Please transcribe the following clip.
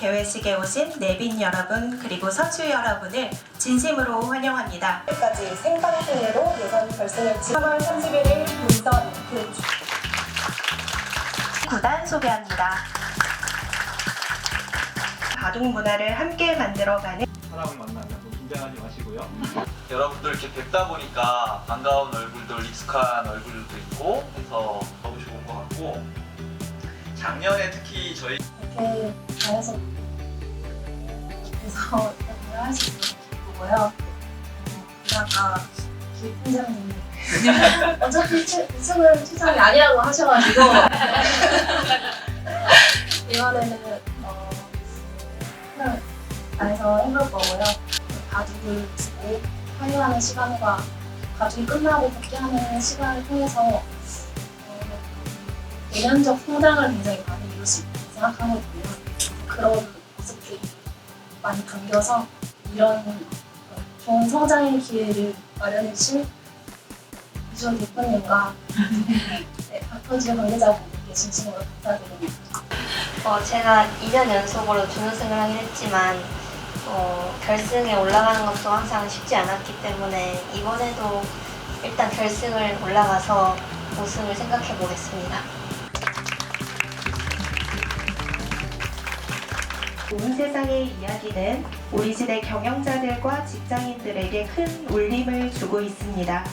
개회식에 오신 내빈 여러분 그리고 선수 여러분을 진심으로 환영합니다. 까지 생방송으로 예선 결승을 치 3월 31일 본선 그 구단 소개합니다. 바둑 문화를 함께 만들어가는 사람을 만나면 너무 긴장하지 마시고요. 여러분들 이렇게 뵙다 보니까 반가운 얼굴들, 익숙한 얼굴도 있고 해서 너무 좋은 것 같고 작년에 특히 저희 이렇게 잘해서 그래서 일을 할수 있는 거고요. 아까 김 팀장님이 어차피 추- 우승은 추상이 아니라고 하셔가지고 이번에는 어, 그냥 안에서 해볼 거고요. 가족을 주고 환영하는 시간과 가족이 끝나고 복귀하는 시간을 통해서 어, 내면적 성장을 굉장히 많이 이룰 수 있다고 생각하거든요. 그런 모습들이 많이 담겨서 이런 어, 좋은 성장의 기회를 마련해 주신 이주원 대표님과 네, 박터지 관계자분들께 진심으로 감사드립니다. 어, 제가 2년 연속으로 준우승을 하긴 했지만 어, 결승에 올라가는 것도 항상 쉽지 않았기 때문에 이번에도 일단 결승을 올라가서 우승을 생각해 보겠습니다. 온 세상의 이야기는 우리 시대 경영자들과 직장인들에게 큰 울림을 주고 있습니다.